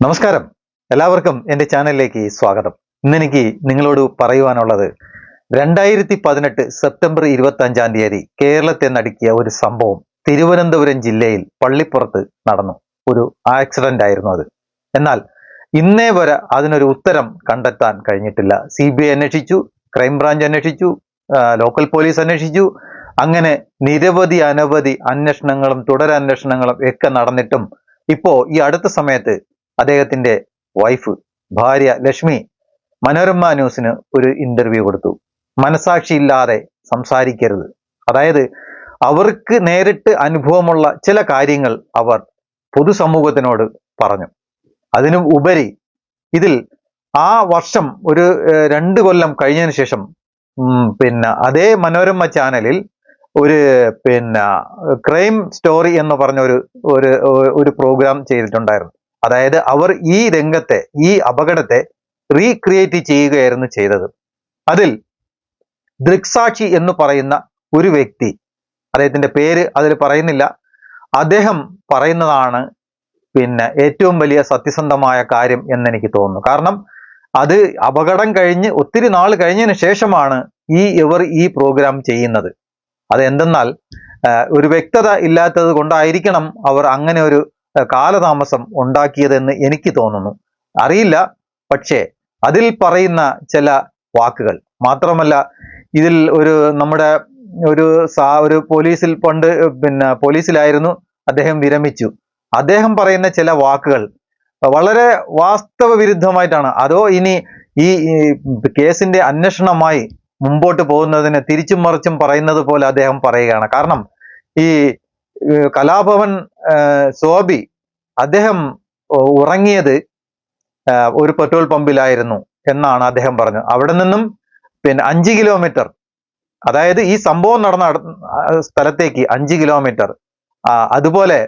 നമസ്കാരം. എല്ലാവർക്കും എന്റെ ചാനലിലേക്ക് സ്വാഗതം. ഇന്നെനിക്ക് നിങ്ങളോട് പറയുവാനുള്ളത് രണ്ടായിരത്തി പതിനെട്ട് സെപ്റ്റംബർ ഇരുപത്തി അഞ്ചാം തീയതി കേരളത്തെ നടുക്കിയ ഒരു സംഭവം തിരുവനന്തപുരം ജില്ലയിൽ പള്ളിപ്പുറത്ത് നടന്നു. ഒരു ആക്സിഡന്റ് ആയിരുന്നു അത്. എന്നാൽ ഇന്നേ വരെ അതിനൊരു ഉത്തരം കണ്ടെത്താൻ കഴിഞ്ഞിട്ടില്ല. സി ബി ഐ അന്വേഷിച്ചു ക്രൈംബ്രാഞ്ച് അന്വേഷിച്ചു ലോക്കൽ പോലീസ് അന്വേഷിച്ചു. അങ്ങനെ നിരവധി അനവധി അന്വേഷണങ്ങളും തുടരന്വേഷണങ്ങളും ഒക്കെ നടന്നിട്ടും ഇപ്പോ ഈ അടുത്ത സമയത്ത് അദ്ദേഹത്തിന്റെ വൈഫ് ഭാര്യ ലക്ഷ്മി മനോരമ ന്യൂസിന് ഒരു ഇന്റർവ്യൂ കൊടുത്തു. മനസാക്ഷിയില്ലാതെ സംസാരിക്കരുത്. അതായത് അവർക്ക് നേരിട്ട് അനുഭവമുള്ള ചില കാര്യങ്ങൾ അവർ പൊതുസമൂഹത്തിനോട് പറഞ്ഞു. അതിനും ഉപരി ഇതിൽ ആ വർഷം ഒരു രണ്ട് കൊല്ലം കഴിഞ്ഞതിന് ശേഷം പിന്നെ അതേ മനോരമ ചാനലിൽ ഒരു പിന്നെ ക്രൈം സ്റ്റോറി എന്ന് പറഞ്ഞ ഒരു ഒരു പ്രോഗ്രാം ചെയ്തിട്ടുണ്ടായിരുന്നു. അതായത് അവർ ഈ രംഗത്തെ ഈ അപകടത്തെ റീക്രിയേറ്റ് ചെയ്യുകയായിരുന്നു ചെയ്തത്. അതിൽ ദൃക്സാക്ഷി എന്ന് പറയുന്ന ഒരു വ്യക്തി അദ്ദേഹത്തിന്റെ പേര് അതിൽ പറയുന്നില്ല. അദ്ദേഹം പറയുന്നതാണ് പിന്നെ ഏറ്റവും വലിയ സത്യസന്ധമായ കാര്യം എന്നെനിക്ക് തോന്നുന്നു. കാരണം അത് അപകടം കഴിഞ്ഞ് ഒത്തിരി നാൾ കഴിഞ്ഞതിന് ശേഷമാണ് ഈ ഇവർ ഈ പ്രോഗ്രാം ചെയ്യുന്നത്. അത് എന്തെന്നാൽ ഒരു വ്യക്തത ഇല്ലാത്തത് കൊണ്ടായിരിക്കണം അവർ അങ്ങനെ ഒരു കാലതാമസം ഉണ്ടാക്കിയതെന്ന് എനിക്ക് തോന്നുന്നു. അറിയില്ല പക്ഷേ അതിൽ പറയുന്ന ചില വാക്കുകൾ. മാത്രമല്ല ഇതിൽ ഒരു നമ്മുടെ ഒരു സാ ഒരു പോലീസിൽ പണ്ട് പിന്നെ പോലീസിലായിരുന്നു അദ്ദേഹം വിരമിച്ചു. അദ്ദേഹം പറയുന്ന ചില വാക്കുകൾ വളരെ വാസ്തവ വിരുദ്ധമായിട്ടാണ് അതോ ഇനി ഈ കേസിന്റെ അന്വേഷണമായി മുമ്പോട്ട് പോകുന്നതിന് തിരിച്ചും മറിച്ചും പറയുന്നത് പോലെ അദ്ദേഹം പറയുകയാണ്. കാരണം ഈ കലാഭവൻ സോബി അദ്ദേഹം ഉറങ്ങിയത് ഒരു പെട്രോൾ പമ്പിലായിരുന്നു എന്നാണ് അദ്ദേഹം പറഞ്ഞത്. അവിടെ നിന്നും പിന്നെ അഞ്ച് കിലോമീറ്റർ അതായത് ഈ സംഭവം നടന്ന സ്ഥലത്തേക്ക് അഞ്ച് കിലോമീറ്റർ. അതുപോലെ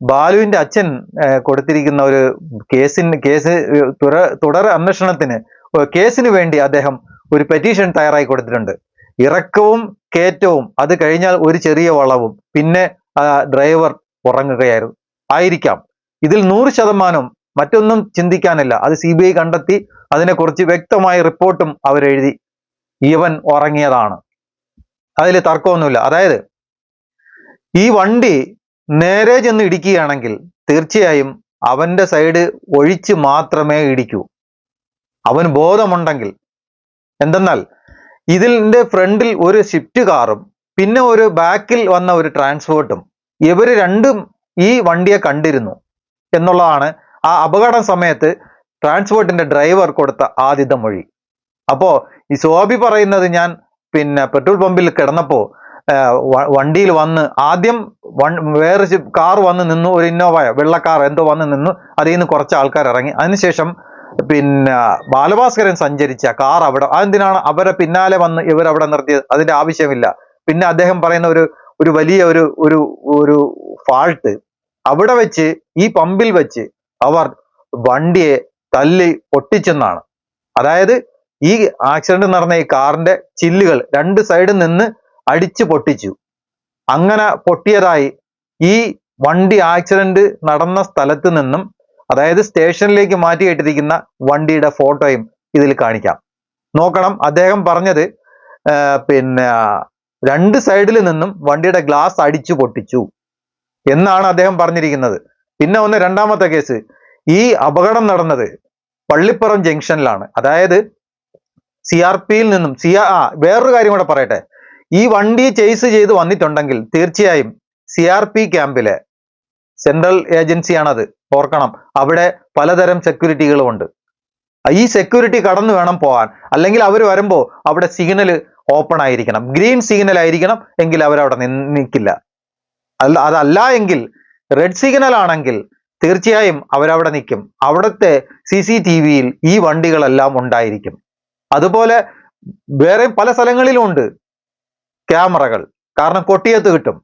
ബാലുവിന്റെ അച്ഛൻ കൊടുത്തിരിക്കുന്ന ഒരു കേസിന് കേസ് തുടർ തുടർ അന്വേഷണത്തിന് കേസിന് വേണ്ടി അദ്ദേഹം ഒരു പെറ്റീഷൻ തയ്യാറായി കൊടുത്തിട്ടുണ്ട്. ഇറക്കവും കയറ്റവും അത് കഴിഞ്ഞാൽ ഒരു ചെറിയ വളവും. പിന്നെ ഡ്രൈവർ ഉറങ്ങുകയായിരുന്നു. ആയിരിക്കാം. ഇതിൽ നൂറ് ശതമാനം മറ്റൊന്നും ചിന്തിക്കാനില്ല. അത് സി ബി ഐ കണ്ടെത്തി അതിനെക്കുറിച്ച് വ്യക്തമായ റിപ്പോർട്ടും അവരെഴുതി. ഇവൻ ഉറങ്ങിയതാണ്. അതിൽ തർക്കമൊന്നുമില്ല. അതായത് ഈ വണ്ടി നേരെ ചെന്ന് ഇടിക്കുകയാണെങ്കിൽ തീർച്ചയായും അവന്റെ സൈഡ് ഒഴിച്ച് മാത്രമേ ഇടിക്കൂ. അവൻ ബോധമുണ്ടെങ്കിൽ. എന്തെന്നാൽ ഇതിന്റെ ഫ്രണ്ടിൽ ഒരു ഷിഫ്റ്റ് കാറും പിന്നെ ഒരു ബാക്കിൽ വന്ന ഒരു ട്രാൻസ്പോർട്ടും ഇവർ രണ്ടും ഈ വണ്ടിയെ കണ്ടിരുന്നു എന്നുള്ളതാണ് ആ അപകട സമയത്ത് ട്രാൻസ്പോർട്ടിന്റെ ഡ്രൈവർ കൊടുത്ത ആദ്യത്തെ മൊഴി. അപ്പോൾ ഈ ശോഭി പറയുന്നത് ഞാൻ പിന്നെ പെട്രോൾ പമ്പിൽ കിടന്നപ്പോൾ വണ്ടിയിൽ വന്ന് ആദ്യം വൺ- വേറെ കാർ വന്ന് നിന്നു ഒരു ഇന്നോവയോ വെള്ളക്കാർ എന്തോ വന്ന് നിന്നു അതിൽ നിന്ന് കുറച്ച് ആൾക്കാർ ഇറങ്ങി. അതിനുശേഷം പിന്നെ ബാലഭാസ്കരൻ സഞ്ചരിച്ച കാർ അവിടെ അതെന്തിനാണ് അവരെ പിന്നാലെ വന്ന് ഇവരവിടെ നിർത്തിയത്? അതിന്റെ ആവശ്യമില്ല. പിന്നെ അദ്ദേഹം പറയുന്ന ഒരു ഒരു വലിയ ഒരു ഒരു ഒരു ഫാൾട്ട് അവിടെ വെച്ച് ഈ പമ്പിൽ വെച്ച് അവർ വണ്ടിയെ തല്ലി പൊട്ടിച്ചെന്നാണ്. അതായത് ഈ ആക്സിഡന്റ് നടന്ന ഈ കാറിന്റെ ചില്ലുകൾ രണ്ട് സൈഡിൽ നിന്ന് അടിച്ചു പൊട്ടിച്ചു. അങ്ങനെ പൊട്ടിയതായി ഈ വണ്ടി ആക്സിഡന്റ് നടന്ന സ്ഥലത്ത് നിന്നും അതായത് സ്റ്റേഷനിലേക്ക് മാറ്റിയിട്ടിരിക്കുന്ന വണ്ടിയുടെ ഫോട്ടോയും ഇതിൽ കാണിക്കാം. നോക്കണം അദ്ദേഹം പറഞ്ഞത് പിന്നെ രണ്ട് സൈഡിൽ നിന്നും വണ്ടിയുടെ ഗ്ലാസ് അടിച്ചു പൊട്ടിച്ചു. എന്നാണ് അദ്ദേഹം പറഞ്ഞിരിക്കുന്നത്. പിന്നെ ഒന്ന് രണ്ടാമത്തെ കേസ് ഈ അപകടം നടന്നത് പള്ളിപ്പുറം ജംഗ്ഷനിലാണ്. അതായത് സി ആർ പിയിൽ നിന്നും സി ആ വേറൊരു കാര്യം കൂടെ പറയട്ടെ. ഈ വണ്ടി ചേസ് ചെയ്ത് വന്നിട്ടുണ്ടെങ്കിൽ തീർച്ചയായും സി ആർ പി ക്യാമ്പിലെ സെൻട്രൽ ഏജൻസിയാണത് ഓർക്കണം അവിടെ പലതരം സെക്യൂരിറ്റികളും ഉണ്ട്. ഈ സെക്യൂരിറ്റി കടന്നു വേണം പോകാൻ. അല്ലെങ്കിൽ അവർ വരുമ്പോൾ അവിടെ സിഗ്നൽ ഓപ്പൺ ആയിരിക്കണം. ഗ്രീൻ സിഗ്നൽ ആയിരിക്കണം എങ്കിൽ അവരവിടെ നിൽക്കില്ല അല്ല അതല്ല എങ്കിൽ റെഡ് സിഗ്നൽ ആണെങ്കിൽ തീർച്ചയായും അവരവിടെ നിൽക്കും അവിടുത്തെ സി സി ടി വിയിൽ ഈ വണ്ടികളെല്ലാം ഉണ്ടായിരിക്കും. അതുപോലെ വേറെ പല സ്ഥലങ്ങളിലും ഉണ്ട് ക്യാമറകൾ. കാരണം കൊട്ടിയത്ത് കിട്ടും.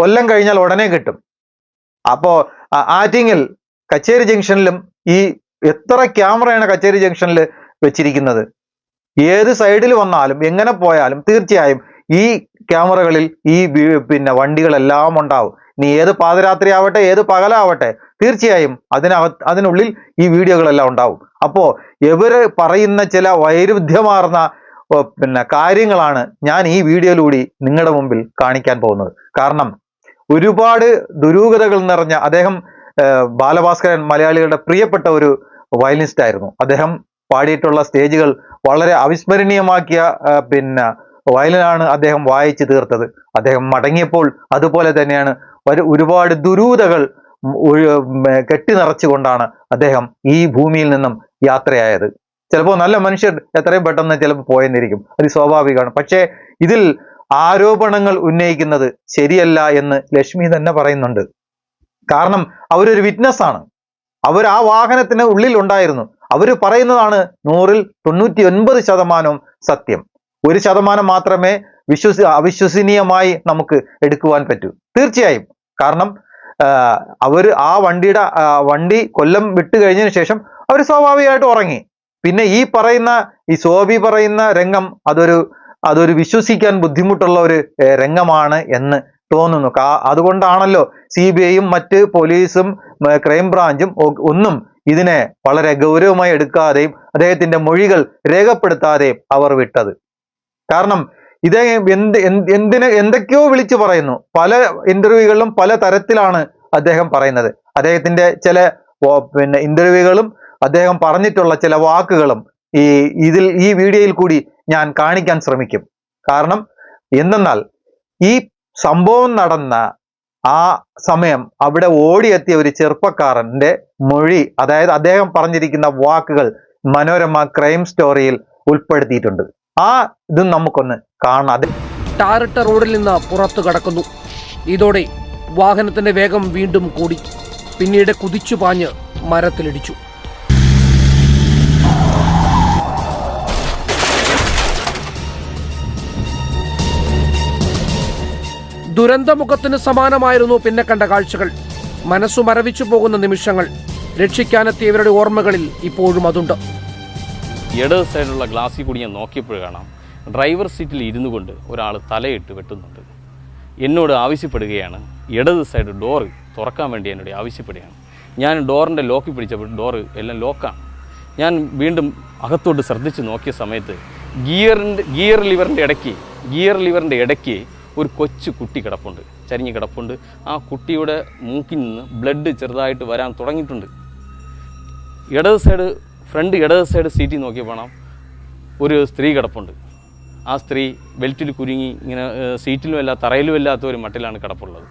കൊല്ലം കഴിഞ്ഞാൽ ഉടനെ കിട്ടും. അപ്പോൾ ആറ്റിങ്ങൽ കച്ചേരി ജംഗ്ഷനിലും ഈ എത്ര ക്യാമറയാണ് കച്ചേരി ജംഗ്ഷനിൽ വെച്ചിരിക്കുന്നത്? ഏത് സൈഡിൽ വന്നാലും എങ്ങനെ പോയാലും തീർച്ചയായും ഈ ക്യാമറകളിൽ ഈ പിന്നെ വണ്ടികളെല്ലാം ഉണ്ടാവും. നീ ഏത് പാതിരാത്രി ആവട്ടെ ഏത് പകലാവട്ടെ തീർച്ചയായും അതിനകത്ത് അതിനുള്ളിൽ ഈ വീഡിയോകളെല്ലാം ഉണ്ടാവും. അപ്പോൾ ഇവർ പറയുന്ന ചില വൈരുദ്ധ്യമാർന്ന പിന്നെ കാര്യങ്ങളാണ് ഞാൻ ഈ വീഡിയോയിലൂടെ നിങ്ങളുടെ മുമ്പിൽ കാണിക്കാൻ പോകുന്നത്. കാരണം ഒരുപാട് ദുരൂഹതകൾ നിറഞ്ഞ അദ്ദേഹം ബാലഭാസ്കരൻ മലയാളികളുടെ പ്രിയപ്പെട്ട ഒരു വയലിനിസ്റ്റ് ആയിരുന്നു അദ്ദേഹം പാടിയിട്ടുള്ള സ്റ്റേജുകൾ വളരെ അവിസ്മരണീയമാക്കിയ പിന്നെ വയലിനാണ് അദ്ദേഹം വായിച്ചു തീർത്തത്. അദ്ദേഹം മടങ്ങിയപ്പോൾ അതുപോലെ തന്നെയാണ് ഒരു ഒരുപാട് ദുരൂതകൾ കെട്ടി നിറച്ചുകൊണ്ടാണ് അദ്ദേഹം ഈ ഭൂമിയിൽ നിന്നും യാത്രയായത്. ചിലപ്പോൾ നല്ല മനുഷ്യർ എത്രയും പെട്ടെന്ന് ചിലപ്പോൾ പോയെന്നിരിക്കും. അത് സ്വാഭാവികമാണ്. പക്ഷേ ഇതിൽ ആരോപണങ്ങൾ ഉന്നയിക്കുന്നത് ശരിയല്ല എന്ന് ലക്ഷ്മി തന്നെ പറയുന്നുണ്ട്. കാരണം അവരൊരു വിറ്റ്നസ് ആണ് അവർ ആ വാഹനത്തിന് ഉള്ളിൽ ഉണ്ടായിരുന്നു. അവർ പറയുന്നതാണ് നൂറിൽ തൊണ്ണൂറ്റി ഒൻപത് ശതമാനവും സത്യം. ഒരു ശതമാനം മാത്രമേ വിശ്വസി അവിശ്വസനീയമായി നമുക്ക് എടുക്കുവാൻ പറ്റൂ. തീർച്ചയായും. കാരണം അവർ ആ വണ്ടിയുടെ വണ്ടി കൊല്ലം വിട്ട് കഴിഞ്ഞതിന് ശേഷം അവർ സ്വാഭാവികമായിട്ട് ഉറങ്ങി. പിന്നെ ഈ പറയുന്ന ഈ സോബി പറയുന്ന രംഗം അതൊരു അതൊരു വിശ്വസിക്കാൻ ബുദ്ധിമുട്ടുള്ള ഒരു രംഗമാണ് എന്ന് തോന്നുന്നു. അതുകൊണ്ടാണല്ലോ സി ബി ഐയും മറ്റ് പോലീസും ക്രൈംബ്രാഞ്ചും ക്രൈം ബ്രാഞ്ചും ഒന്നും ഇതിനെ വളരെ ഗൗരവമായി എടുക്കാതെയും അദ്ദേഹത്തിന്റെ മൊഴികൾ രേഖപ്പെടുത്താതെയും അവർ വിട്ടത്. കാരണം ഇതേ എന്ത് എന്ത് എന്തിന് എന്തൊക്കെയോ വിളിച്ചു പറയുന്നു. പല ഇന്റർവ്യൂകളിലും പല തരത്തിലാണ് അദ്ദേഹം പറയുന്നത്. അദ്ദേഹത്തിന്റെ ചില പിന്നെ ഇന്റർവ്യൂകളും അദ്ദേഹം പറഞ്ഞിട്ടുള്ള ചില വാക്കുകളും ഈ ഇതിൽ ഈ വീഡിയോയിൽ കൂടി ഞാൻ കാണിക്കാൻ ശ്രമിക്കും. കാരണം എന്തെന്നാൽ ഈ സംഭവം നടന്ന ആ സമയം അവിടെ ഓടിയെത്തിയ ഒരു ചെറുപ്പക്കാരന്റെ മൊഴി അതായത് അദ്ദേഹം പറഞ്ഞിരിക്കുന്ന വാക്കുകൾ മനോരമ ക്രൈം സ്റ്റോറിയിൽ ഉൾപ്പെടുത്തിയിട്ടുണ്ട്. ആ ഇതും നമുക്കൊന്ന് കാണാം. അത് ടാറിട്ട റോഡിൽ നിന്ന് പുറത്തു കടക്കുന്നു. ഇതോടെ വാഹനത്തിന്റെ വേഗം വീണ്ടും കൂടി. പിന്നീട് കുതിച്ചു പാഞ്ഞ് മരത്തിലിടിച്ചു. ദുരന്തമുഖത്തിന് സമാനമായിരുന്നു പിന്നെ കണ്ട കാഴ്ചകൾ. മനസ്സു മരവിച്ചു പോകുന്ന നിമിഷങ്ങൾ രക്ഷിക്കാനെത്തിയവരുടെ ഓർമ്മകളിൽ ഇപ്പോഴും അതുണ്ട്. ഇടത് സൈഡിലുള്ള ഗ്ലാസ്സിൽ കൂടി ഞാൻ നോക്കിയപ്പോൾ കാണാം. ഡ്രൈവർ സീറ്റിൽ ഇരുന്നു കൊണ്ട് ഒരാൾ തലയിട്ട് വെട്ടുന്നുണ്ട്. എന്നോട് ആവശ്യപ്പെടുകയാണ്. ഇടത് സൈഡ് ഡോറ് തുറക്കാൻ വേണ്ടി എന്നോട് ആവശ്യപ്പെടുകയാണ്. ഞാൻ ഡോറിന്റെ ലോക്ക് പിടിച്ചപ്പോൾ ഡോറ് എല്ലാം ലോക്കാണ്. ഞാൻ വീണ്ടും അകത്തോട്ട് ശ്രദ്ധിച്ച് നോക്കിയ സമയത്ത് ഗിയറിന്റെ ഗിയർ ലിവറിന്റെ ഇടയ്ക്ക് ഗിയർ ലിവറിന്റെ ഇടയ്ക്ക് ഒരു കൊച്ചു കുട്ടി കിടപ്പുണ്ട് ചരിഞ്ഞ് കിടപ്പുണ്ട്. ആ കുട്ടിയുടെ മൂക്കിൽ നിന്ന് ബ്ലഡ് ചെറുതായിട്ട് വരാൻ തുടങ്ങിയിട്ടുണ്ട്. ഇടത് സൈഡ് ഫ്രണ്ട് ഇടത് സൈഡ് സീറ്റിൽ നോക്കി പോകണം ഒരു സ്ത്രീ കിടപ്പുണ്ട്. ആ സ്ത്രീ ബെൽറ്റിൽ കുരുങ്ങി ഇങ്ങനെ ഏഹ്, സീറ്റിലും അല്ല തറയിലും അല്ലാത്ത ഒരു മട്ടിലാണ് കിടപ്പുള്ളത്.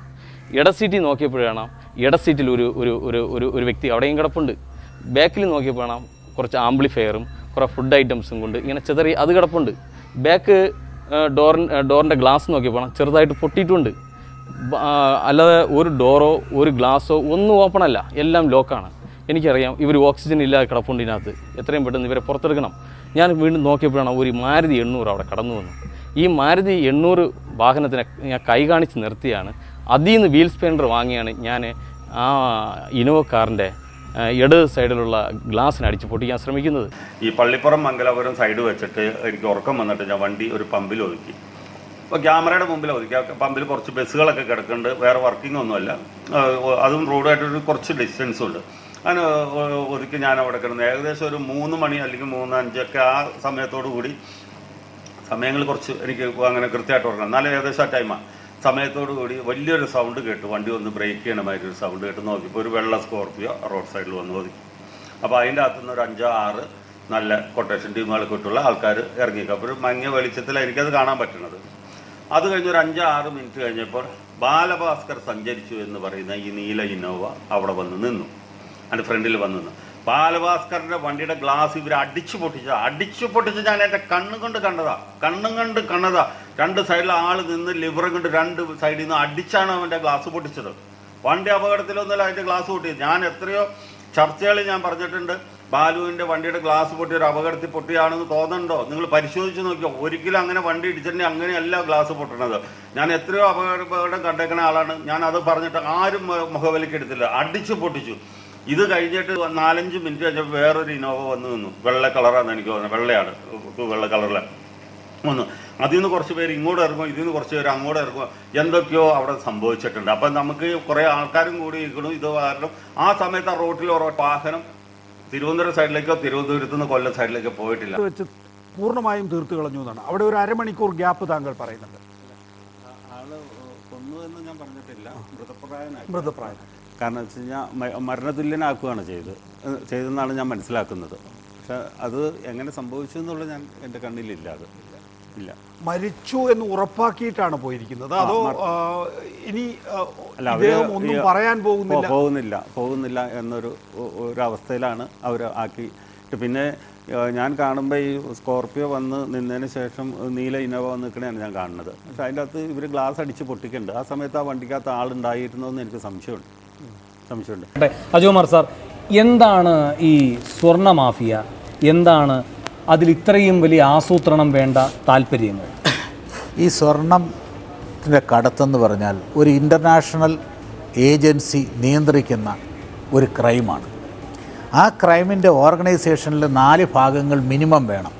ഇട സീറ്റിൽ നോക്കിയപ്പോഴാണ് ഇട സീറ്റിൽ ഒരു ഒരു ഒരു ഒരു ഒരു വ്യക്തി അവിടെയും കിടപ്പുണ്ട്. ബാക്കിൽ നോക്കിയപ്പോഴാണ് കുറച്ച് ആംപ്ലിഫയറും കുറേ ഫുഡ് ഐറ്റംസും കൊണ്ട് ഇങ്ങനെ ചെതറി അത് കിടപ്പുണ്ട്. ബാക്ക് ഡോർ ഡോറിന്റെ ഗ്ലാസ് നോക്കി പോകണം ചെറുതായിട്ട് പൊട്ടിയിട്ടുണ്ട്. അല്ലാതെ ഒരു ഡോറോ ഒരു ഗ്ലാസോ ഒന്നും ഓപ്പൺ അല്ല. എല്ലാം ലോക്കാണ് എനിക്കറിയാം ഇവർ ഓക്സിജൻ ഇല്ലാതെ കിടപ്പുണ്ട് ഇതിനകത്ത്. എത്രയും പെട്ടെന്ന് ഇവരെ പുറത്തെടുക്കണം. ഞാൻ വീണ്ടും നോക്കിയപ്പോഴാണ് ഒരു മാരുതി എണ്ണൂറ് അവിടെ കടന്നു വന്നു. ഈ മാരുതി എണ്ണൂറ് വാഹനത്തിനെ ഞാൻ കൈ കാണിച്ച് നിർത്തിയാണ്. അതിൽ നിന്ന് വീൽ സ്പെൻഡർ വാങ്ങിയാണ് ഞാൻ ആ ഇനോവ കാറിന്റെ ആ, ഇടത് സൈഡിലുള്ള ഗ്ലാസ്സിന് അടിച്ച് പൊട്ടിക്കാൻ ശ്രമിക്കുന്നത്. ഈ പള്ളിപ്പുറം മംഗലാപുരം സൈഡ് വെച്ചിട്ട് എനിക്ക് ഉറക്കം വന്നിട്ട് ഞാൻ വണ്ടി ഒരു പമ്പിൽ ഒതുക്കി. അപ്പോൾ ക്യാമറയുടെ മുമ്പിൽ ഒതുക്കി. പമ്പിൽ കുറച്ച് ബസ്സുകളൊക്കെ കിടക്കുന്നുണ്ട്. വേറെ വർക്കിംഗ് ഒന്നുമല്ല. അതും റോഡായിട്ടൊരു കുറച്ച് ഡിസ്റ്റൻസ് ഉണ്ട്. അങ്ങനെ ഒതുക്കി ഞാൻ അവിടെ കിടന്നു. ഏകദേശം ഒരു മൂന്ന് മണി അല്ലെങ്കിൽ മൂന്ന് അഞ്ചൊക്കെ ആ സമയത്തോടു കൂടി സമയങ്ങൾ കുറച്ച് എനിക്ക് അങ്ങനെ കൃത്യമായിട്ട് ഓർക്കണം എന്നാലും ഏകദേശം ആ ടൈമാണ് സമയത്തോടു കൂടി വലിയൊരു സൗണ്ട് കേട്ടു. വണ്ടി ഒന്ന് ബ്രേക്ക് ചെയ്യണ മാതിരി ഒരു സൗണ്ട് കേട്ട്. നോക്കിയപ്പോൾ ഒരു വെള്ള സ്കോർപ്പിയോ റോഡ് സൈഡിൽ വന്ന് ഒതുക്കി അപ്പോൾ അതിന്റെ അകത്തുനിന്ന് ഒരു അഞ്ചോ ആറ് നല്ല കൊട്ടേഷൻ ടീമുകളൊക്കെ ഇട്ടുള്ള ആൾക്കാർ ഇറങ്ങി. അപ്പോൾ ഒരു മങ്ങിയ വെളിച്ചത്തിലാണ് എനിക്കത് കാണാൻ പറ്റുന്നത്. അത് കഴിഞ്ഞ് ഒരു അഞ്ചോ ആറ് മിനിറ്റ് കഴിഞ്ഞപ്പോൾ ബാലഭാസ്കർ സഞ്ചരിച്ചു എന്ന് പറയുന്ന ഈ നീല ഇന്നോവ അവിടെ വന്ന് നിന്നു. അതിന്റെ ഫ്രണ്ടിൽ വന്ന് നിന്നു. ബാലഭാസ്കറിന്റെ വണ്ടിയുടെ ഗ്ലാസ് ഇവർ അടിച്ചു പൊട്ടിച്ച അടിച്ചു പൊട്ടിച്ച് ഞാൻ എന്റെ കണ്ണും കൊണ്ട് കണ്ടതാ. കണ്ണും കണ്ട് കണ്ടതാ. രണ്ട് സൈഡിൽ ആൾ നിന്ന് ലിവറും കൊണ്ട് രണ്ട് സൈഡിൽ നിന്ന് അടിച്ചാണ് അവന്റെ ഗ്ലാസ് പൊട്ടിച്ചത്. വണ്ടി അപകടത്തിലൊന്നുമല്ല അതിന്റെ ഗ്ലാസ് പൊട്ടിയത്. ഞാൻ എത്രയോ ചർച്ചകളിൽ ഞാൻ പറഞ്ഞിട്ടുണ്ട് ബാലുവിന്റെ വണ്ടിയുടെ ഗ്ലാസ് പൊട്ടി ഒരു അപകടത്തിൽ പൊട്ടിയാണെന്ന് തോന്നുന്നുണ്ടോ? നിങ്ങൾ പരിശോധിച്ച് നോക്കിയോ ഒരിക്കലും അങ്ങനെ വണ്ടി ഇടിച്ചിട്ടുണ്ടെങ്കിൽ അങ്ങനെയല്ല ഗ്ലാസ് പൊട്ടണത്. ഞാൻ എത്രയോ അപകട കണ്ടേക്കുന്ന ആളാണ്. ഞാൻ അത് പറഞ്ഞിട്ട് ആരും മു- അടിച്ച് എടുത്തില്ല. അടിച്ച് പൊട്ടിച്ചു. ഇത് കഴിഞ്ഞിട്ട് നാലഞ്ച് മിനിറ്റ് കഴിഞ്ഞപ്പോൾ വേറൊരു ഇനോവ വന്നു നിന്നു. വെള്ള കളറാണെന്ന് എനിക്ക് തോന്നുന്നത് വെള്ളയാണ്. വെള്ള കളറിലാണ് വന്നു. അതിൽ നിന്ന് കുറച്ച് പേര് ഇങ്ങോട്ട് ഇറങ്ങും ഇതിൽ നിന്ന് കുറച്ച് പേര് അങ്ങോട്ട് ഇറങ്ങും. എന്തൊക്കെയോ അവിടെ സംഭവിച്ചിട്ടുണ്ട് അപ്പം നമുക്ക് കുറേ ആൾക്കാരും കൂടി ഇരിക്കണം ഇത് കാരണം ആ സമയത്ത് ആ റോട്ടിൽ വാഹനം തിരുവനന്തപുരം സൈഡിലേക്കോ തിരുവനന്തപുരത്ത് നിന്ന് കൊല്ലം സൈഡിലേക്കോ പോയിട്ടില്ല. വെച്ച് പൂർണമായും തീർത്തു കളഞ്ഞു എന്നാണ്. അവിടെ ഒരു അരമണിക്കൂർ ഗ്യാപ്പ് താങ്കൾ പറയുന്നുണ്ട്. ആൾ കൊന്നു ഞാൻ പറഞ്ഞിട്ടില്ല. മൃതപ്രായനായി. കാരണം വെച്ച് കഴിഞ്ഞാൽ മരണതുല്യനാക്കുകയാണ് ചെയ്ത് ചെയ്തെന്നാണ് ഞാൻ മനസ്സിലാക്കുന്നത്. പക്ഷെ അത് എങ്ങനെ സംഭവിച്ചു എന്നുള്ളത് ഞാൻ എന്റെ കണ്ണിലില്ല അത്. ഇല്ല. മരിച്ചു എന്ന് ഉറപ്പാക്കിയിട്ടാണ് പോയിരിക്കുന്നത്? അതോ ഇനി ഒന്നും പറയാൻ പോകുന്നില്ല? പോകുന്നില്ല. പോകുന്നില്ല എന്നൊരു ഒരു അവസ്ഥയിലാണ് അവർ ആക്കി. പിന്നെ ഞാൻ കാണുമ്പോൾ ഈ സ്കോർപ്പിയോ വന്ന് നിന്നതിന് ശേഷം നീല ഇന്നോവ വന്ന് നിൽക്കണതാണ് ഞാൻ കാണുന്നത്. പക്ഷെ അതിന്റെ അകത്ത് ഇവർ ഗ്ലാസ് അടിച്ച് പൊട്ടിക്കുന്നുണ്ട് ആ സമയത്ത് ആ വണ്ടിക്കകത്ത് ആളുണ്ടായിരുന്നോ എന്ന് എനിക്ക് സംശയമുണ്ട്. സംശയമുണ്ട്. ആട്ടെ, അജുകുമാർ സാർ എന്താണ് ഈ സ്വർണ മാഫിയ? എന്താണ് അതിൽ ഇത്രയും വലിയ ആസൂത്രണം വേണ്ട താല്പര്യങ്ങൾ. ഈ സ്വർണത്തിന്റെ കടത്തെന്ന് പറഞ്ഞാൽ ഒരു ഇന്റർനാഷണൽ ഏജൻസി നിയന്ത്രിക്കുന്ന ഒരു ക്രൈമാണ്. ആ ക്രൈമിന്റെ ഓർഗനൈസേഷനിൽ നാല് ഭാഗങ്ങൾ മിനിമം വേണം.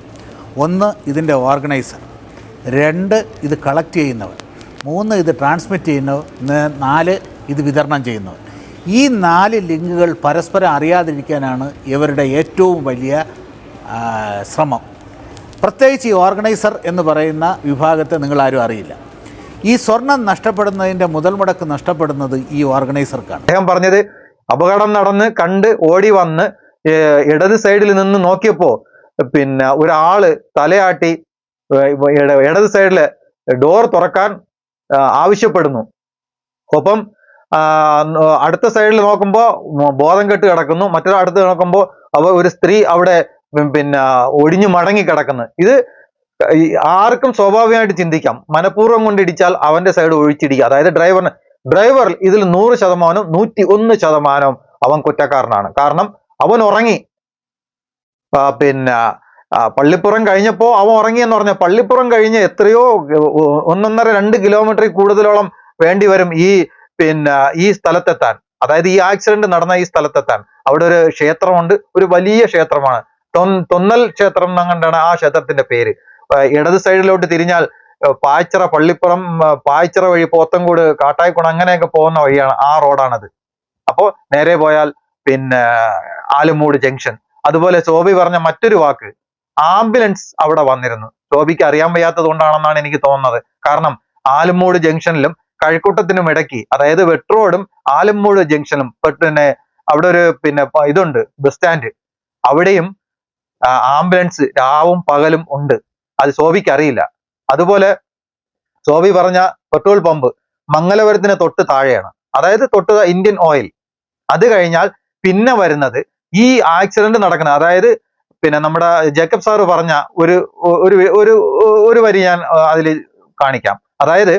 ഒന്ന് ഇതിന്റെ ഓർഗനൈസർ രണ്ട് ഇത് കളക്ട് ചെയ്യുന്നവർ മൂന്ന് ഇത് ട്രാൻസ്മിറ്റ് ചെയ്യുന്നവർ നാല് ഇത് വിതരണം ചെയ്യുന്നവർ ഈ നാല് ലിങ്കുകൾ പരസ്പരം അറിയാതിരിക്കാനാണ് ഇവരുടെ ഏറ്റവും വലിയ ശ്രമം. പ്രത്യേകിച്ച് ഈ ഓർഗനൈസർ എന്ന് പറയുന്ന വിഭാഗത്തെ നിങ്ങളാരും അറിയില്ല. ഈ സ്വർണം നഷ്ടപ്പെടുന്നതിന്റെ മുതൽ മുടക്ക് നഷ്ടപ്പെടുന്നത് ഈ ഓർഗനൈസർക്കാണ്. അദ്ദേഹം പറഞ്ഞത് അപകടം നടന്ന് കണ്ട് ഓടി വന്ന് ഇടത് സൈഡിൽ നിന്ന് നോക്കിയപ്പോൾ പിന്നെ ഒരാൾ തലയാട്ടി ഇടത് സൈഡിൽ ഡോർ തുറക്കാൻ ആവശ്യപ്പെടുന്നു. ഒപ്പം അടുത്ത സൈഡിൽ നോക്കുമ്പോൾ ബോധം കെട്ട് കിടക്കുന്നു. മറ്റൊരു അടുത്ത് നോക്കുമ്പോൾ അവ ഒരു സ്ത്രീ അവിടെ പിന്നെ ഒടിഞ്ഞു മടങ്ങി കിടക്കുന്നു. ഇത് ആർക്കും സ്വാഭാവികമായിട്ട് ചിന്തിക്കാം. മനഃപൂർവം കൊണ്ട് ഇടിച്ചാൽ അവന്റെ സൈഡ് ഒഴിച്ചിടിക്കുക. അതായത് ഡ്രൈവറിന് ഡ്രൈവർ ഇതിൽ നൂറ് ശതമാനം നൂറ്റി ഒന്ന് ശതമാനം അവൻ കുറ്റക്കാരനാണ്. കാരണം അവൻ ഉറങ്ങി. പിന്നെ പള്ളിപ്പുറം കഴിഞ്ഞപ്പോ അവൻ ഉറങ്ങി എന്ന് പറഞ്ഞ പള്ളിപ്പുറം കഴിഞ്ഞ് എത്രയോ ഒന്നൊന്നര രണ്ട് കിലോമീറ്ററിൽ കൂടുതലോളം വേണ്ടി വരും ഈ പിന്നെ ഈ സ്ഥലത്തെത്താൻ. അതായത് ഈ ആക്സിഡന്റ് നടന്ന ഈ സ്ഥലത്തെത്താൻ. അവിടെ ഒരു ക്ഷേത്രമുണ്ട്. ഒരു വലിയ ക്ഷേത്രമാണ്. തൊന്നൽ ക്ഷേത്രം എന്നങ്ങണ്ടാണ് ആ ക്ഷേത്രത്തിന്റെ പേര്. ഇടത് സൈഡിലോട്ട് തിരിഞ്ഞാൽ പായച്ചിറ പള്ളിപ്പുറം പായച്ചിറ വഴി പോത്തൻകൂട് കാട്ടായിക്കുണം അങ്ങനെയൊക്കെ പോകുന്ന വഴിയാണ് ആ റോഡാണത്. അപ്പോ നേരെ പോയാൽ പിന്നെ ആലുമൂട് ജംഗ്ഷൻ. അതുപോലെ ശോഭി പറഞ്ഞ മറ്റൊരു വാക്ക് ആംബുലൻസ് അവിടെ വന്നിരുന്നു. ശോഭിക്ക് അറിയാൻ വയ്യാത്തത് കൊണ്ടാണെന്നാണ് എനിക്ക് തോന്നുന്നത്. കാരണം ആലുമൂട് ജംഗ്ഷനിലും കഴക്കൂട്ടത്തിനും ഇടയ്ക്ക് അതായത് വെട്രോഡും ആലുമൂട് ജംഗ്ഷനും പിന്നെ അവിടെ ഒരു പിന്നെ ഇതുണ്ട് ബസ് സ്റ്റാൻഡ്. അവിടെയും ആംബുലൻസ് രാവും പകലും ഉണ്ട്. അത് ശോഭിക്ക് അറിയില്ല. അതുപോലെ ശോഭി പറഞ്ഞ പെട്രോൾ പമ്പ് മംഗലപുരത്തിന് തൊട്ട് താഴെയാണ്. അതായത് തൊട്ട് ഇന്ത്യൻ ഓയിൽ. അത് കഴിഞ്ഞാൽ പിന്നെ വരുന്നത് ഈ ആക്സിഡന്റ് നടക്കുന്ന അതായത് പിന്നെ നമ്മുടെ ജേക്കബ് സാറ് പറഞ്ഞ ഒരു ഒരു ഒരു ഒരു വരി ഞാൻ അതിൽ കാണിക്കാം. അതായത്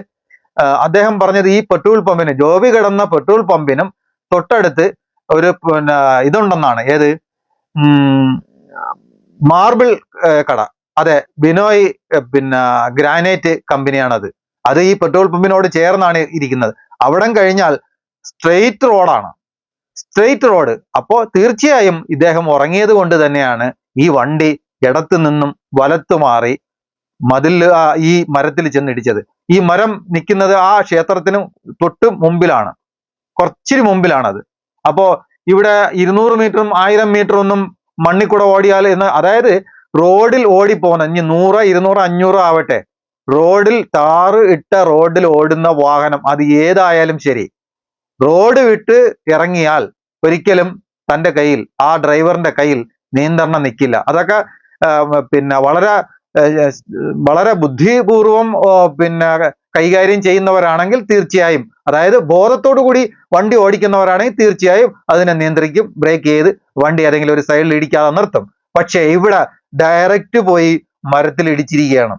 അദ്ദേഹം പറഞ്ഞത് ഈ പെട്രോൾ പമ്പിന് ജോബി കിടന്ന പെട്രോൾ പമ്പിനും തൊട്ടടുത്ത് ഒരു പിന്നെ ഇതുണ്ടെന്നാണ്. ഏത്? മാർബിൾ കട. അതെ ബിനോയ് പിന്നെ ഗ്രാനൈറ്റ് കമ്പനിയാണത്. അത് ഈ പെട്രോൾ പമ്പിനോട് ചേർന്നാണ് ഇരിക്കുന്നത്. അവിടം കഴിഞ്ഞാൽ സ്ട്രെയിറ്റ് റോഡാണ്. Straight road. അപ്പോ തീർച്ചയായും ഇദ്ദേഹം ഉറങ്ങിയത് കൊണ്ട് തന്നെയാണ് ഈ വണ്ടി ഇടത്തു നിന്നും വലത്തു മാറി മതിൽ ഈ മരത്തിൽ ചെന്നിടിച്ചത് ഈ മരം നിൽക്കുന്നത് ആ ക്ഷേത്രത്തിന് തൊട്ട് മുമ്പിലാണ്. കുറച്ചിരി മുമ്പിലാണത്. അപ്പോ ഇവിടെ ഇരുന്നൂറ് മീറ്ററും ആയിരം മീറ്ററും ഒന്നും മണ്ണിക്കൂടെ ഓടിയാൽ എന്ന് അതായത് റോഡിൽ ഓടിപ്പോകുന്ന ഇനി നൂറ് ഇരുന്നൂറ് അഞ്ഞൂറ് ആവട്ടെ റോഡിൽ താറ് ഇട്ട റോഡിൽ ഓടുന്ന വാഹനം അത് ഏതായാലും ശരി. റോഡ് വിട്ട് ഇറങ്ങിയാൽ ഒരിക്കലും തന്റെ കയ്യിൽ ആ ഡ്രൈവറിന്റെ കയ്യിൽ നിയന്ത്രണം നിൽക്കില്ല. അതൊക്കെ പിന്നെ വളരെ വളരെ ബുദ്ധിപൂർവം പിന്നെ കൈകാര്യം ചെയ്യുന്നവരാണെങ്കിൽ തീർച്ചയായും അതായത് ബോധത്തോടു കൂടി വണ്ടി ഓടിക്കുന്നവരാണെങ്കിൽ തീർച്ചയായും അതിനെ നിയന്ത്രിക്കും ബ്രേക്ക് ചെയ്ത് വണ്ടി ഏതെങ്കിലും ഒരു സൈഡിൽ ഇടിക്കാതെ നിർത്തും. പക്ഷേ ഇവിടെ ഡയറക്റ്റ് പോയി മരത്തിൽ ഇടിച്ചിരിക്കുകയാണ്.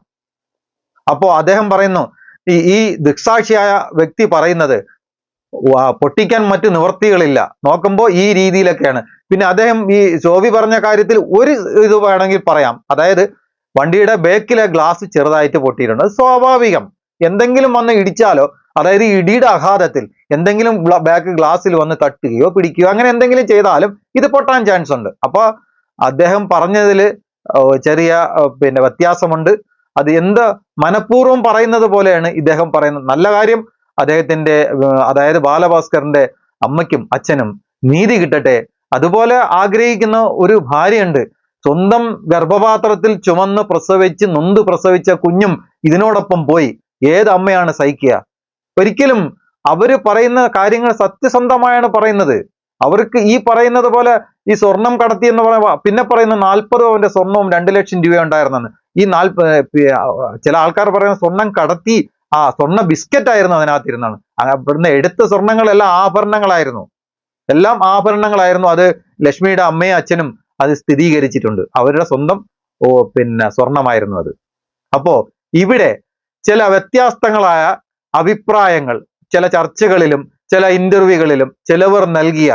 അപ്പോ അദ്ദേഹം പറയുന്നു ഈ ഈ ദൃക്സാക്ഷിയായ വ്യക്തി പറയുന്നത് പൊട്ടിക്കാൻ മറ്റു നിവൃത്തികളില്ല. നോക്കുമ്പോൾ ഈ രീതിയിലൊക്കെയാണ്. പിന്നെ അദ്ദേഹം ഈ ശോഭി പറഞ്ഞ കാര്യത്തിൽ ഒരു ഇത് വേണമെങ്കിൽ പറയാം. അതായത് വണ്ടിയുടെ ബേക്കിലെ ഗ്ലാസ് ചെറുതായിട്ട് പൊട്ടിയിട്ടുണ്ട്. സ്വാഭാവികം. എന്തെങ്കിലും വന്ന് ഇടിച്ചാലോ അതായത് ഇടിയുടെ ആഘാതത്തിൽ എന്തെങ്കിലും ബാക്ക് ഗ്ലാസ്സിൽ വന്ന് തട്ടുകയോ പിടിക്കുകയോ അങ്ങനെ എന്തെങ്കിലും ചെയ്താലും ഇത് പൊട്ടാൻ ചാൻസ് ഉണ്ട്. അപ്പൊ അദ്ദേഹം പറഞ്ഞതിൽ ചെറിയ പിന്നെ വ്യത്യാസമുണ്ട്. അത് എന്ത് മനഃപൂർവം പറയുന്നത് പോലെയാണ് ഇദ്ദേഹം പറയുന്നത്. നല്ല കാര്യം അദ്ദേഹത്തിന്റെ അതായത് ബാലഭാസ്കറിന്റെ അമ്മയ്ക്കും അച്ഛനും നീതി കിട്ടട്ടെ. അതുപോലെ ആഗ്രഹിക്കുന്ന ഒരു ഭാര്യയുണ്ട്. സ്വന്തം ഗർഭപാത്രത്തിൽ ചുമന്ന് പ്രസവിച്ച് നൊന്ത് പ്രസവിച്ച കുഞ്ഞും ഇതിനോടൊപ്പം പോയി. ഏത് അമ്മയാണ് സഹിക്കുക? ഒരിക്കലും അവർ പറയുന്ന കാര്യങ്ങൾ സത്യസന്ധമായാണ് പറയുന്നത്. അവർക്ക് ഈ പറയുന്നത് പോലെ ഈ സ്വർണം കടത്തി എന്ന് പറയുമ്പോൾ പിന്നെ പറയുന്ന നാൽപ്പത് പവന്റെ സ്വർണവും രണ്ട് ലക്ഷം രൂപ ഉണ്ടായിരുന്നെന്ന്. ഈ നാൽപ്പ ചില ആൾക്കാർ പറയുന്ന സ്വർണം കടത്തി ആ സ്വർണ ബിസ്ക്കറ്റ് ആയിരുന്നു അതിനകത്തിരുന്നാണ് ഇവിടുന്ന് എടുത്ത സ്വർണങ്ങളെല്ലാം ആഭരണങ്ങളായിരുന്നു. എല്ലാം ആഭരണങ്ങളായിരുന്നു. അത് ലക്ഷ്മിയുടെ അമ്മയും അച്ഛനും അത് സ്ഥിരീകരിച്ചിട്ടുണ്ട്. അവരുടെ സ്വന്തം ഓ പിന്നെ സ്വർണമായിരുന്നു അത്. അപ്പോ ഇവിടെ ചില വ്യത്യസ്തങ്ങളായ അഭിപ്രായങ്ങൾ ചില ചർച്ചകളിലും ചില ഇന്റർവ്യൂകളിലും ചിലവർ നൽകിയ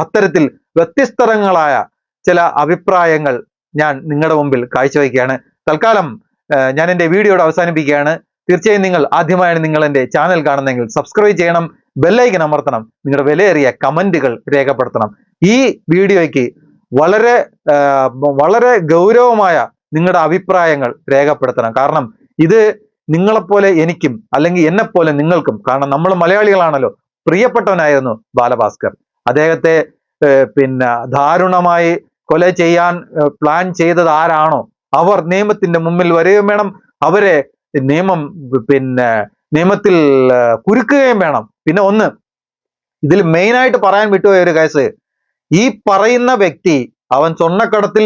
അത്തരത്തിൽ വ്യത്യസ്തങ്ങളായ ചില അഭിപ്രായങ്ങൾ ഞാൻ നിങ്ങളുടെ മുമ്പിൽ കാഴ്ചവെക്കുകയാണ് തൽക്കാലം ഞാൻ എന്റെ വീഡിയോയുടെ അവസാനിപ്പിക്കുകയാണ്. തീർച്ചയായും നിങ്ങൾ ആദ്യമായാണ് നിങ്ങൾ എന്റെ ചാനൽ കാണുന്നെങ്കിൽ സബ്സ്ക്രൈബ് ചെയ്യണം ബെല്ലൈക്കൻ അമർത്തണം നിങ്ങളുടെ വിലയേറിയ കമന്റുകൾ രേഖപ്പെടുത്തണം. ഈ വീഡിയോയ്ക്ക് വളരെ വളരെ ഗൗരവമായ നിങ്ങളുടെ അഭിപ്രായങ്ങൾ രേഖപ്പെടുത്തണം. കാരണം ഇത് നിങ്ങളെപ്പോലെ എനിക്കും അല്ലെങ്കിൽ എന്നെപ്പോലെ നിങ്ങൾക്കും കാരണം നമ്മൾ മലയാളികളാണല്ലോ പ്രിയപ്പെട്ടവനായിരുന്നു ബാലഭാസ്കർ. അദ്ദേഹത്തെ പിന്നെ ദാരുണമായി കൊല ചെയ്യാൻ പ്ലാൻ ചെയ്തത് ആരാണോ? അവർ നിയമത്തിന്റെ മുമ്പിൽ വരികയും വേണം. അവരെ നിയമം പിന്നെ നിയമത്തിൽ കുരുക്കുകയും വേണം. പിന്നെ ഒന്ന് ഇതിൽ മെയിനായിട്ട് പറയാൻ വിട്ടുപോയ ഒരു കേസ് ഈ പറയുന്ന വ്യക്തി അവൻ സ്വർണക്കടത്തിൽ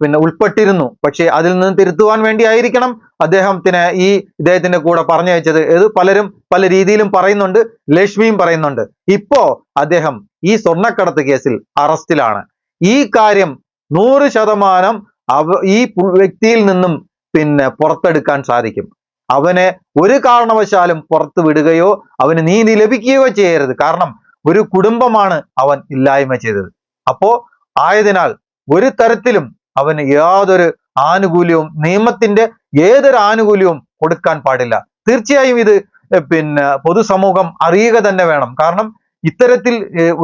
പിന്നെ ഉൾപ്പെട്ടിരുന്നു. പക്ഷെ അതിൽ നിന്ന് തിരുത്തുവാൻ വേണ്ടി ആയിരിക്കണം. അദ്ദേഹത്തിന് ഈ ഇദ്ദേഹത്തിന്റെ കൂടെ പറഞ്ഞു വെച്ചത് ഇത് പലരും പല രീതിയിലും പറയുന്നുണ്ട് ലക്ഷ്മിയും പറയുന്നുണ്ട്. ഇപ്പോ അദ്ദേഹം ഈ സ്വർണക്കടത്ത് കേസിൽ അറസ്റ്റിലാണ്. ഈ കാര്യം നൂറ് ശതമാനം ഈ വ്യക്തിയിൽ നിന്നും പിന്നെ പുറത്തെടുക്കാൻ സാധിക്കും. അവനെ ഒരു കാരണവശാലും പുറത്തു വിടുകയോ അവന് നീതി ലഭിക്കുകയോ ചെയ്യരുത്. കാരണം ഒരു കുടുംബമാണ് അവൻ ഇല്ലായ്മ ചെയ്തത്. അപ്പോ ആയതിനാൽ ഒരു തരത്തിലും അവന് യാതൊരു ആനുകൂല്യവും നിയമത്തിന്റെ ഏതൊരു ആനുകൂല്യവും കൊടുക്കാൻ പാടില്ല. തീർച്ചയായും ഇത് പിന്നെ പൊതുസമൂഹം അറിയുക തന്നെ വേണം. കാരണം ഇത്തരത്തിൽ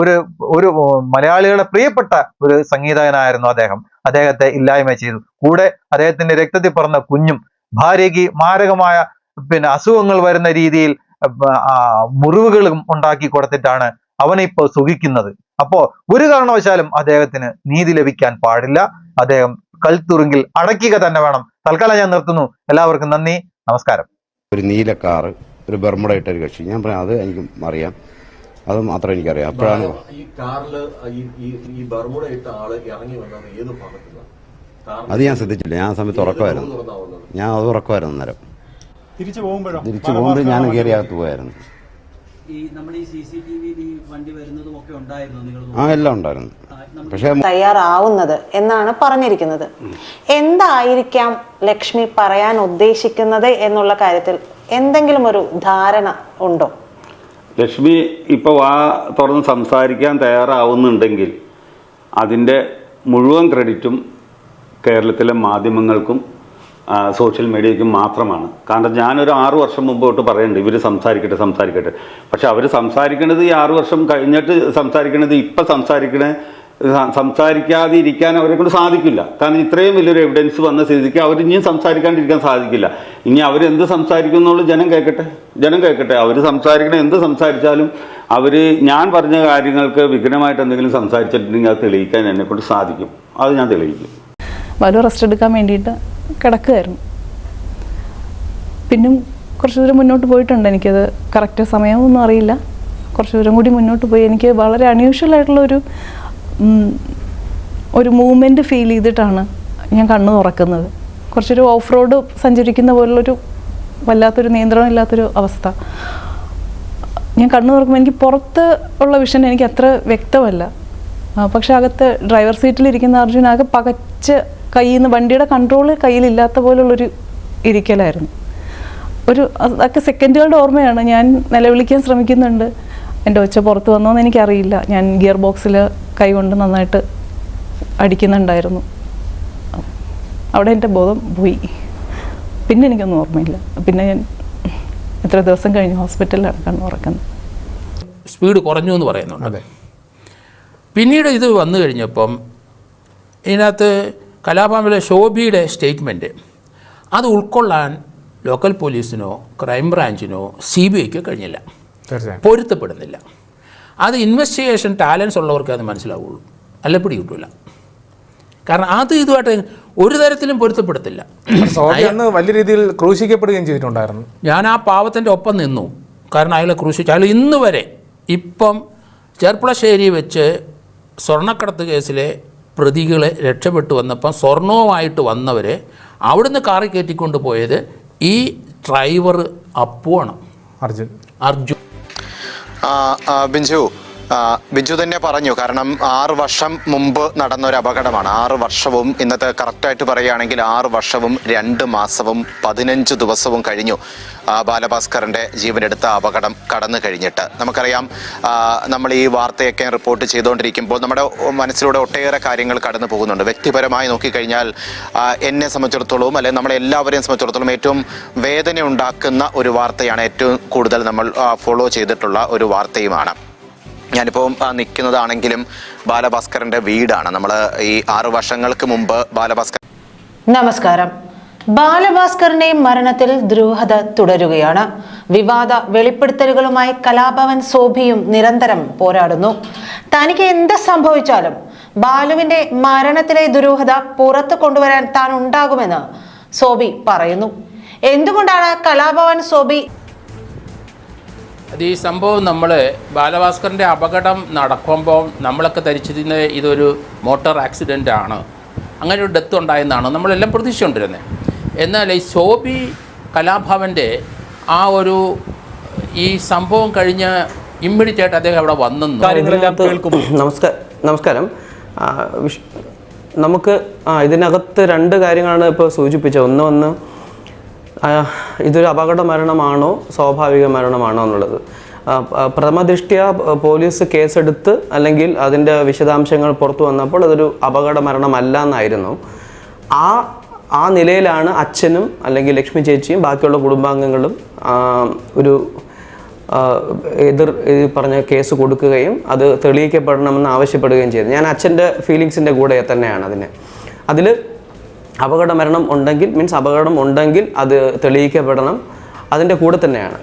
ഒരു ഒരു മലയാളികളെ പ്രിയപ്പെട്ട ഒരു സംഗീതകനായിരുന്നു അദ്ദേഹം. അദ്ദേഹത്തെ ഇല്ലായ്മ ചെയ്തു. കൂടെ അദ്ദേഹത്തിന്റെ രക്തത്തിൽ പറഞ്ഞ കുഞ്ഞും ഭാര്യയ്ക്ക് മാരകമായ പിന്നെ അസുഖങ്ങൾ വരുന്ന രീതിയിൽ മുറിവുകളും ഉണ്ടാക്കി കൊടുത്തിട്ടാണ് അവനിപ്പോ സുഖിക്കുന്നത്. അപ്പോ ഒരു കാരണവശാലും അദ്ദേഹത്തിന് നീതി ലഭിക്കാൻ പാടില്ല. അദ്ദേഹം കൽത്തുറുങ്കിൽ അടയ്ക്കുക തന്നെ വേണം. തൽക്കാലം ഞാൻ നിർത്തുന്നു. എല്ലാവർക്കും നന്ദി. നമസ്കാരം. ഒരു നീല കാറ് ഒരു ബർമുട ഇട്ട ഒരു കക്ഷി. ഞാൻ പറയാം അത് എനിക്ക് അറിയാം. അത് മാത്രം എനിക്കറിയാം. അപ്പോഴാണ് ഈ കാറിൽ ഈ ബർമുട ഇട്ട ആൾ ഇറങ്ങി വന്നത് ഏത് ഭാഗത്തുനിന്നാണ് കാറിന് അത് ഞാൻ ശ്രദ്ധിച്ചില്ല. ഞാൻ ആ സമയത്ത് ഉറക്കമായിരുന്നു. ഞാൻ അത് ഉറക്കമായിരുന്നു അന്നേരം. തിരിച്ചു പോകുമ്പോഴോ? തിരിച്ചു പോകുമ്പോൾ ഞാൻ കയറി അകത്ത് പോയായിരുന്നു. ഈ നമ്മുടെ ഈ സി സി ടി വിയിൽ ഈ വണ്ടി വരുന്നതും ഒക്കെ ഉണ്ടായിരുന്നു? നിങ്ങൾ ആ എല്ലാം ഉണ്ടായിരുന്നു. തയ്യാറാവുന്നത് എന്നാണ് പറഞ്ഞിരിക്കുന്നത്. എന്തായിരിക്കാം ലക്ഷ്മി പറയാൻ ഉദ്ദേശിക്കുന്നത് എന്നുള്ള കാര്യത്തിൽ എന്തെങ്കിലും ഒരു ധാരണ ഉണ്ടോ? ലക്ഷ്മി ഇപ്പോൾ വാ തുറന്ന് സംസാരിക്കാൻ തയ്യാറാവുന്നുണ്ടെങ്കിൽ അതിന്റെ മുഴുവൻ ക്രെഡിറ്റും കേരളത്തിലെ മാധ്യമങ്ങൾക്കും സോഷ്യൽ മീഡിയയ്ക്കും മാത്രമാണ്. കാരണം ഞാനൊരു ആറു വർഷം മുമ്പോട്ട് പറയുന്നുണ്ട് ഇവർ സംസാരിക്കട്ടെ സംസാരിക്കട്ടെ. പക്ഷെ അവർ സംസാരിക്കണത് ഈ ആറു വർഷം കഴിഞ്ഞിട്ട് സംസാരിക്കണത് ഇപ്പം സംസാരിക്കണേ സംസാരിക്കാതെ ഇരിക്കാൻ അവരെ കൊണ്ട് സാധിക്കില്ല. കാരണം ഇത്രയും വലിയൊരു എവിഡൻസ് വന്ന സ്ഥിതിക്ക് അവർ ഇനിയും സംസാരിക്കാണ്ടിരിക്കാൻ സാധിക്കില്ല. ഇനി അവരെന്ത് സംസാരിക്കും എന്നുള്ളത് ജനം കേൾക്കട്ടെ? ജനം കേൾക്കട്ടെ. അവർ സംസാരിക്കണം എന്ത് സംസാരിച്ചാലും അവർ ഞാൻ പറഞ്ഞ കാര്യങ്ങൾക്ക് വിഘ്നമായിട്ട് എന്തെങ്കിലും സംസാരിച്ചിട്ടുണ്ടെങ്കിൽ അത് തെളിയിക്കാൻ എന്നെ കൊണ്ട് സാധിക്കും. അത് ഞാൻ തെളിയിക്കും. വലു റെസ്റ്റ് എടുക്കാൻ വേണ്ടിയിട്ട് കിടക്കുകയായിരുന്നു പിന്നും കുറച്ച് ദൂരം മുന്നോട്ട് പോയിട്ടുണ്ട്. എനിക്കത് കറക്റ്റ് സമയമൊന്നും അറിയില്ല. കുറച്ച് ദൂരം കൂടി മുന്നോട്ട് പോയി. എനിക്ക് വളരെ അൺയൂഷ്വൽ ആയിട്ടുള്ള ഒരു ഒരു മൂവ്മെന്റ് ഫീൽ ചെയ്തിട്ടാണ് ഞാൻ കണ്ണ് തുറക്കുന്നത്. കുറച്ചൊരു ഓഫ് റോഡ് സഞ്ചരിക്കുന്ന പോലുള്ളൊരു വല്ലാത്തൊരു നിയന്ത്രണം ഇല്ലാത്തൊരു അവസ്ഥ. ഞാൻ കണ്ണു തുറക്കുമ്പോൾ എനിക്ക് പുറത്ത് ഉള്ള വിഷൻ എനിക്ക് അത്ര വ്യക്തമല്ല. പക്ഷെ അകത്ത് ഡ്രൈവർ സീറ്റിലിരിക്കുന്ന അർജുൻ ആകെ പകച്ച് കയ്യിൽ നിന്ന് വണ്ടിയുടെ കൺട്രോൾ കയ്യിലില്ലാത്ത പോലുള്ളൊരു ഇരിക്കലായിരുന്നു. ഒരു അതൊക്കെ സെക്കൻഡുകളുടെ ഓർമ്മയാണ്. ഞാൻ നിലവിളിക്കാൻ ശ്രമിക്കുന്നുണ്ട്. എന്റെ ഒച്ച പുറത്ത് വന്നോ വന്നോന്ന് എനിക്കറിയില്ല. ഞാൻ ഗിയർ ബോക്സിൽ കൈ കൊണ്ട് നന്നായിട്ട് അടിക്കുന്നുണ്ടായിരുന്നു. അവിടെ എന്റെ ബോധം പോയി. പിന്നെ എനിക്കൊന്നും ഓർമ്മയില്ല. പിന്നെ ഞാൻ എത്ര ദിവസം കഴിഞ്ഞ് ഹോസ്പിറ്റലിലാണ് കണ്ണുറക്കുന്നത്. സ്പീഡ് കുറഞ്ഞു എന്ന് പറയുന്നുണ്ട്. പിന്നീട് ഇത് വന്നു കഴിഞ്ഞപ്പം ഇതിനകത്ത് കലാഭവനിലെ ശോഭിയുടെ സ്റ്റേറ്റ്മെന്റ് അത് ഉൾക്കൊള്ളാൻ ലോക്കൽ പോലീസിനോ ക്രൈം ബ്രാഞ്ചിനോ സി ബി ഐക്കോ കഴിഞ്ഞില്ല. പൊരുത്തപ്പെടുന്നില്ല. അത് ഇൻവെസ്റ്റിഗേഷൻ ടാലൻസ് ഉള്ളവർക്ക് അത് മനസ്സിലാവുള്ളൂ. അല്ല പിടി കിട്ടില്ല കാരണം അത് ഇതുമായിട്ട് ഒരു തരത്തിലും പൊരുത്തപ്പെടുത്തില്ല. വലിയ രീതിയിൽ ക്രൂശിക്കപ്പെടുകയും ചെയ്തിട്ടുണ്ടായിരുന്നു. ഞാൻ ആ പാവത്തിന്റെ ഒപ്പം നിന്നു. കാരണം അയാളെ ക്രൂശിച്ചു അയാൾ ഇന്ന് വരെ ഇപ്പം ചെർപ്പുളശ്ശേരി വെച്ച് സ്വർണക്കടത്ത് കേസിലെ പ്രതികളെ രക്ഷപ്പെട്ടു വന്നപ്പം സ്വർണവുമായിട്ട് വന്നവരെ അവിടുന്ന് കാറി കയറ്റിക്കൊണ്ട് പോയത് ഈ ഡ്രൈവർ അപ്പുവാണ്. അർജുൻ. അർജുൻ. ബിഞ്ചു ബിഞ്ചു തന്നെ പറഞ്ഞു കാരണം ആറ് വർഷം മുമ്പ് നടന്ന ഒരു അപകടമാണ്. ആറ് വർഷവും ഇന്നത്തെ കറക്റ്റായിട്ട് പറയുകയാണെങ്കിൽ ആറ് വർഷവും രണ്ട് മാസവും പതിനഞ്ച് ദിവസവും കഴിഞ്ഞു ബാലഭാസ്കറിന്റെ ജീവനെടുത്ത അപകടം കടന്നു കഴിഞ്ഞിട്ട്. നമുക്കറിയാം നമ്മൾ ഈ വാർത്തയൊക്കെ റിപ്പോർട്ട് ചെയ്തുകൊണ്ടിരിക്കുമ്പോൾ നമ്മുടെ മനസ്സിലൂടെ ഒട്ടേറെ കാര്യങ്ങൾ കടന്നു പോകുന്നുണ്ട്. വ്യക്തിപരമായി നോക്കിക്കഴിഞ്ഞാൽ എന്നെ സംബന്ധിച്ചിടത്തോളം അല്ലെങ്കിൽ നമ്മളെ എല്ലാവരെയും സംബന്ധിച്ചിടത്തോളം ഏറ്റവും വേദന ഉണ്ടാക്കുന്ന ഒരു വാർത്തയാണ് ഏറ്റവും കൂടുതൽ നമ്മൾ ഫോളോ ചെയ്തിട്ടുള്ള ഒരു വാർത്തയുമാണ്. ഞാനിപ്പോൾ നിൽക്കുന്നതാണെങ്കിലും ബാലഭാസ്കറിന്റെ വീടാണ്. നമ്മൾ ഈ ആറു വർഷങ്ങൾക്ക് മുമ്പ് ബാലഭാസ്കർ നമസ്കാരം. ബാലഭാസ്കറിന്റെ മരണത്തിൽ ദ്രൂഹത തുടരുകയാണ്. വിവാദ വെളിപ്പെടുത്തലുകളുമായി കലാഭവൻ സോഭിയും നിരന്തരം പോരാടുന്നു. തനിക്ക് എന്ത് സംഭവിച്ചാലും ബാലുവിന്റെ മരണത്തിലെ ദുരൂഹത പുറത്തു കൊണ്ടുവരാൻ താൻ ഉണ്ടാകുമെന്ന് സോബി പറയുന്നു. എന്തുകൊണ്ടാണ് കലാഭവൻ സോബി അത് ഈ സംഭവം നമ്മൾ ബാലഭാസ്കറിന്റെ അപകടം നടക്കുമ്പോൾ നമ്മളൊക്കെ ധരിച്ചിരുന്ന ഇതൊരു മോട്ടോർ ആക്സിഡന്റ് ആണ്. അങ്ങനെ ഒരു ഡെത്ത് ഉണ്ടായെന്നാണ് നമ്മളെല്ലാം പ്രതീക്ഷിച്ചുകൊണ്ടിരുന്നത് എന്നാൽ ഈ ശോഭി കലാഭവന്റെ ആ ഒരു ഈ സംഭവം കഴിഞ്ഞ് ഇമ്മീഡിയറ്റ് ആയിട്ട് അദ്ദേഹം അവിടെ വന്നെന്ന്. നമസ്കാരം. നമസ്കാരം നമുക്ക് ആ ഇതിനകത്ത് രണ്ട് കാര്യങ്ങളാണ് ഇപ്പോൾ സൂചിപ്പിച്ചത്. ഒന്ന് ഒന്ന് ഇതൊരു അപകട മരണമാണോ സ്വാഭാവിക മരണമാണോ എന്നുള്ളത്. പ്രഥമദൃഷ്ട്യാ പോലീസ് കേസെടുത്ത് അല്ലെങ്കിൽ അതിന്റെ വിശദാംശങ്ങൾ പുറത്തു വന്നപ്പോൾ അതൊരു അപകട മരണമല്ല എന്നായിരുന്നു ആ ആ നിലയിലാണ് അച്ഛനും അല്ലെങ്കിൽ ലക്ഷ്മി ചേച്ചിയും ബാക്കിയുള്ള കുടുംബാംഗങ്ങളും ഒരു എതിർ പറഞ്ഞ കേസ് കൊടുക്കുകയും അത് തെളിയിക്കപ്പെടണമെന്ന് ആവശ്യപ്പെടുകയും ചെയ്തു. ഞാൻ അച്ഛന്റെ ഫീലിങ്സിന്റെ കൂടെ തന്നെയാണ് അതിന്. അതിൽ അപകട മരണം ഉണ്ടെങ്കിൽ മീൻസ് അപകടം ഉണ്ടെങ്കിൽ അത് തെളിയിക്കപ്പെടണം. അതിന്റെ കൂടെ തന്നെയാണ്.